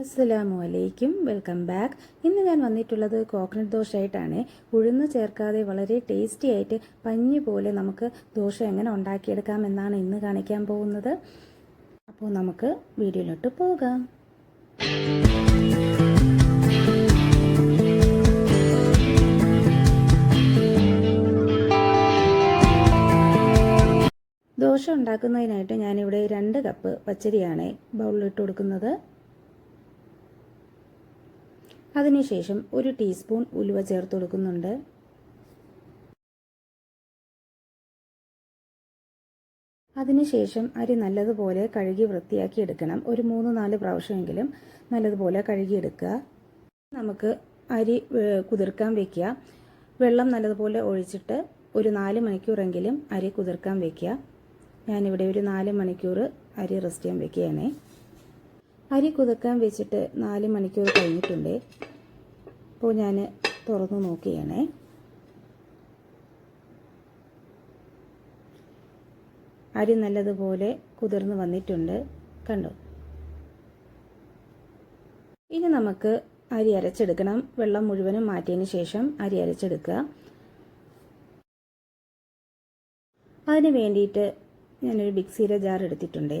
അസ്സലാമു അലൈക്കും welcome back. ഇന്ന് ഞാൻ വന്നിട്ടുള്ളത് കോക്കനട്ട് ദോശയായിട്ടാണ്. ഉഴുന്ന് ചേർക്കാതെ വളരെ ടേസ്റ്റി ആയിട്ട് പഞ്ഞി പോലെ നമുക്ക് ദോശ എങ്ങനെ ഉണ്ടാക്കിയെടുക്കാം എന്നാണ് ഇന്ന് കാണിക്കാൻ പോകുന്നത്. അപ്പോൾ നമുക്ക് വീഡിയോയിലോട്ട് പോകാം. ദോശ ഉണ്ടാക്കുന്നതിനായിട്ട് ഞാനിവിടെ രണ്ട് കപ്പ് പച്ചരിയാണ് ബൗളിലിട്ട് കൊടുക്കുന്നത്. അതിനുശേഷം ഒരു ടീസ്പൂൺ ഉലുവ ചേർത്ത് കൊടുക്കുന്നുണ്ട്. അതിനുശേഷം അരി നല്ലതുപോലെ കഴുകി വൃത്തിയാക്കി എടുക്കണം. ഒരു മൂന്ന് നാല് പ്രാവശ്യമെങ്കിലും നല്ലതുപോലെ കഴുകിയെടുക്കുക നമുക്ക് അരി കുതിർക്കാൻ വെക്കുക. വെള്ളം നല്ലതുപോലെ ഒഴിച്ചിട്ട് ഒരു നാല് മണിക്കൂറെങ്കിലും അരി കുതിർക്കാൻ വെക്കുക. ഞാനിവിടെ ഒരു നാല് മണിക്കൂർ അരി റെസ്റ്റ് ചെയ്യാൻ വെക്കുകയാണേ. അരി കുതിർക്കാൻ വെച്ചിട്ട് നാല് മണിക്കൂർ കഴിഞ്ഞിട്ടുണ്ട്. അപ്പോൾ ഞാൻ തുറന്നു നോക്കുകയാണേ. അരി നല്ലതുപോലെ കുതിർന്ന് വന്നിട്ടുണ്ട്. കണ്ടോ? ഇനി നമുക്ക് അരി അരച്ചെടുക്കണം. വെള്ളം മുഴുവനും മാറ്റിയതിന് ശേഷം അരി അരച്ചെടുക്കുക. അതിന് വേണ്ടിയിട്ട് ഞാനൊരു മിക്സിയുടെ ജാർ എടുത്തിട്ടുണ്ടേ.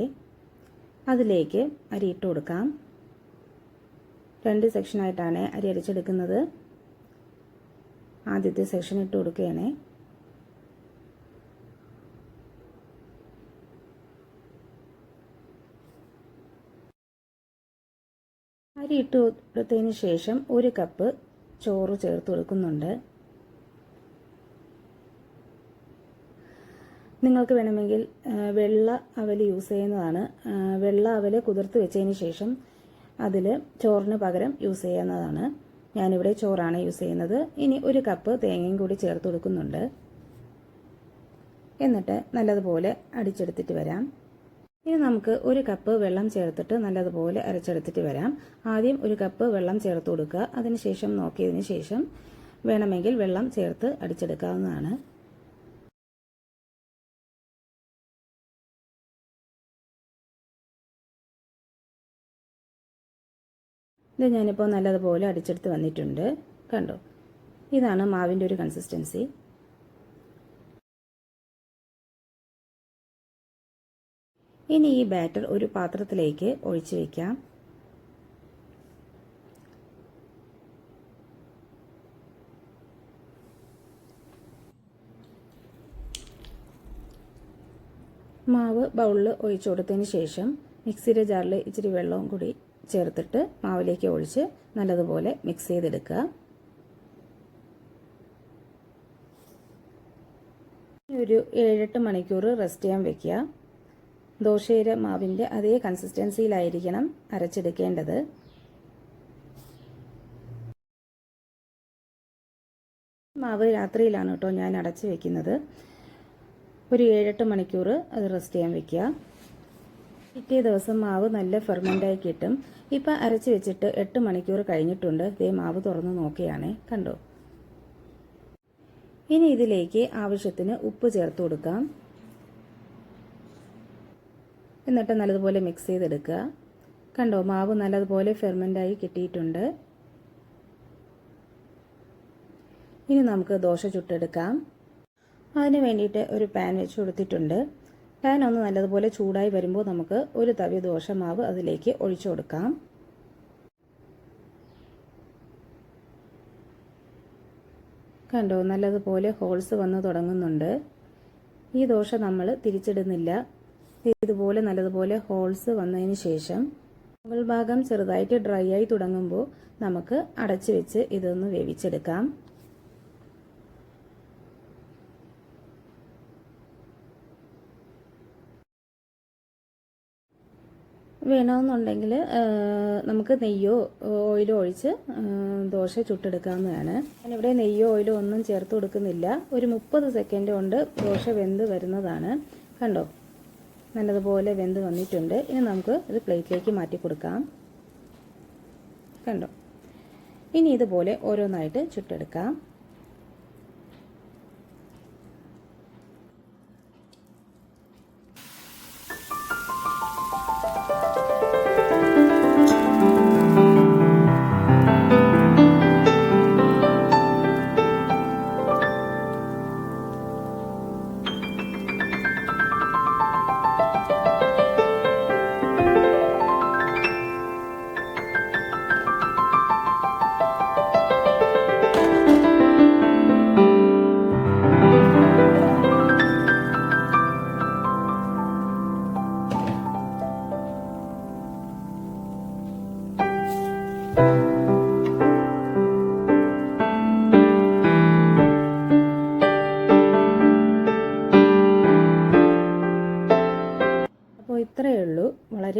അതിലേക്ക് അരി ഇട്ട് കൊടുക്കാം. രണ്ട് സെക്ഷനായിട്ടാണ് അരി അരിച്ചെടുക്കുന്നത്. ആദ്യത്തെ സെക്ഷൻ ഇട്ട് കൊടുക്കുകയാണ്. അരി ഇട്ട് കൊടുത്തതിന് ശേഷം ഒരു കപ്പ് ചോറ് ചേർത്ത് കൊടുക്കുന്നുണ്ട്. നിങ്ങൾക്ക് വേണമെങ്കിൽ വെള്ള അവൽ യൂസ് ചെയ്യുന്നതാണ്. വെള്ള അവൽ കുതിർത്ത് വെച്ചതിന് ശേഷം അതിൽ ചോറിന് പകരം യൂസ് ചെയ്യുന്നതാണ്. ഞാനിവിടെ ചോറാണ് യൂസ് ചെയ്യുന്നത്. ഇനി ഒരു കപ്പ് തേങ്ങയും കൂടി ചേർത്ത് കൊടുക്കുന്നുണ്ട്. എന്നിട്ട് നല്ലതുപോലെ അടിച്ചെടുത്തിട്ട് വരാം. ഇനി നമുക്ക് ഒരു കപ്പ് വെള്ളം ചേർത്തിട്ട് നല്ലതുപോലെ അരച്ചെടുത്തിട്ട് വരാം. ആദ്യം ഒരു കപ്പ് വെള്ളം ചേർത്ത് കൊടുക്കുക. അതിനുശേഷം നോക്കിയതിന് ശേഷം വേണമെങ്കിൽ വെള്ളം ചേർത്ത് അടിച്ചെടുക്കാവുന്നതാണ്. ഇത് ഞാനിപ്പോൾ നല്ലതുപോലെ അടിച്ചെടുത്ത് വന്നിട്ടുണ്ട്. കണ്ടോ? ഇതാണ് മാവിന്റെ ഒരു കൺസിസ്റ്റൻസി ഇനി ഈ ബാറ്റർ ഒരു പാത്രത്തിലേക്ക് ഒഴിച്ചു വയ്ക്കാം മാവ് ബൗളിൽ ഒഴിച്ചു കൊടുത്തതിന് ശേഷം മിക്സിയുടെ ജാറിൽ ഇച്ചിരി വെള്ളവും കൂടി ചേർത്തിട്ട് മാവിലേക്ക് ഒഴിച്ച് നല്ലതുപോലെ മിക്സ് ചെയ്തെടുക്കുക. ഒരു ഏഴെട്ട് മണിക്കൂർ റെസ്റ്റ് ചെയ്യാൻ വെക്കുക. ദോശയിര മാവിന്റെ അതേ കൺസിസ്റ്റൻസിയിലായിരിക്കണം അരച്ചെടുക്കേണ്ടത്. മാവ് രാത്രിയിലാണ് കേട്ടോ ഞാൻ അടച്ചു വെക്കുന്നത്. ഒരു ഏഴെട്ട് മണിക്കൂർ അത് റെസ്റ്റ് ചെയ്യാൻ വെക്കുക. പിറ്റേ ദിവസം മാവ് നല്ല ഫെർമെന്റായി കിട്ടും. ഇപ്പം അരച്ച് വെച്ചിട്ട് എട്ട് മണിക്കൂർ കഴിഞ്ഞിട്ടുണ്ട്. ഇതേ മാവ് തുറന്ന് നോക്കിയാണേ. കണ്ടോ? ഇനി ഇതിലേക്ക് ആവശ്യത്തിന് ഉപ്പ് ചേർത്ത് കൊടുക്കാം. എന്നിട്ട് നല്ലതുപോലെ മിക്സ് ചെയ്തെടുക്കുക. കണ്ടോ? മാവ് നല്ലതുപോലെ ഫെർമെന്റായി കിട്ടിയിട്ടുണ്ട്. ഇനി നമുക്ക് ദോശ ചുട്ടെടുക്കാം. അതിന് വേണ്ടിയിട്ട് ഒരു പാൻ വെച്ച് കൊടുത്തിട്ടുണ്ട്. പാൻ ഒന്ന് നല്ലതുപോലെ ചൂടായി വരുമ്പോൾ നമുക്ക് ഒരു തവി ദോശമാവ് അതിലേക്ക് ഒഴിച്ചു കൊടുക്കാം. കണ്ടോ നല്ലതുപോലെ ഹോൾസ് വന്ന് തുടങ്ങുന്നുണ്ട്. ഈ ദോശ നമ്മൾ തിരിച്ചിടുന്നില്ല. ഇതുപോലെ നല്ലതുപോലെ ഹോൾസ് വന്നതിന് ശേഷം മുകൾ ഭാഗം ചെറുതായിട്ട് ഡ്രൈ ആയി തുടങ്ങുമ്പോൾ നമുക്ക് അടച്ചു വെച്ച് ഇതൊന്ന് വേവിച്ചെടുക്കാം. വേണമെന്നുണ്ടെങ്കിൽ നമുക്ക് നെയ്യോ ഓയിലോ ഒഴിച്ച് ദോശ ചുട്ടെടുക്കാവുന്നതാണ്. ഞാനിവിടെ നെയ്യോ ഓയിലോ ഒന്നും ചേർത്ത് കൊടുക്കുന്നില്ല. ഒരു മുപ്പത് സെക്കൻഡ് കൊണ്ട് ദോശ വെന്ത് വരുന്നതാണ്. കണ്ടോ? നല്ലതുപോലെ വെന്ത് വന്നിട്ടുണ്ട്. ഇനി നമുക്ക് ഇത് പ്ലേറ്റിലേക്ക് മാറ്റി കൊടുക്കാം. കണ്ടോ? ഇനി ഇതുപോലെ ഓരോന്നായിട്ട് ചുട്ടെടുക്കാം.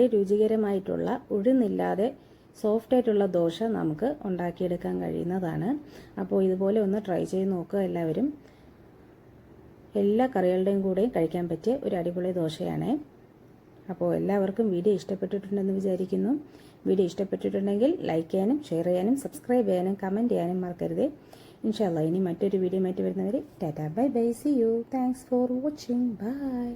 വളരെ രുചികരമായിട്ടുള്ള ഉഴുന്നില്ലാതെ സോഫ്റ്റ് ആയിട്ടുള്ള ദോശ നമുക്ക് ഉണ്ടാക്കിയെടുക്കാൻ കഴിയുന്നതാണ്. അപ്പോൾ ഇതുപോലെ ഒന്ന് ട്രൈ ചെയ്ത് നോക്കുക എല്ലാവരും. എല്ലാ കറികളുടെയും കൂടെയും കഴിക്കാൻ പറ്റിയ ഒരു അടിപൊളി ദോശയാണ്. അപ്പോൾ എല്ലാവർക്കും വീഡിയോ ഇഷ്ടപ്പെട്ടിട്ടുണ്ടെന്ന് വിചാരിക്കുന്നു. വീഡിയോ ഇഷ്ടപ്പെട്ടിട്ടുണ്ടെങ്കിൽ ലൈക്ക് ചെയ്യാനും ഷെയർ ചെയ്യാനും സബ്സ്ക്രൈബ് ചെയ്യാനും കമന്റ് ചെയ്യാനും മറക്കരുത്. ഇൻഷാല്ല ഇനി മറ്റൊരു വീഡിയോ ആയിട്ട് വരുന്നവർ tata bye bye see you thanks for watching bye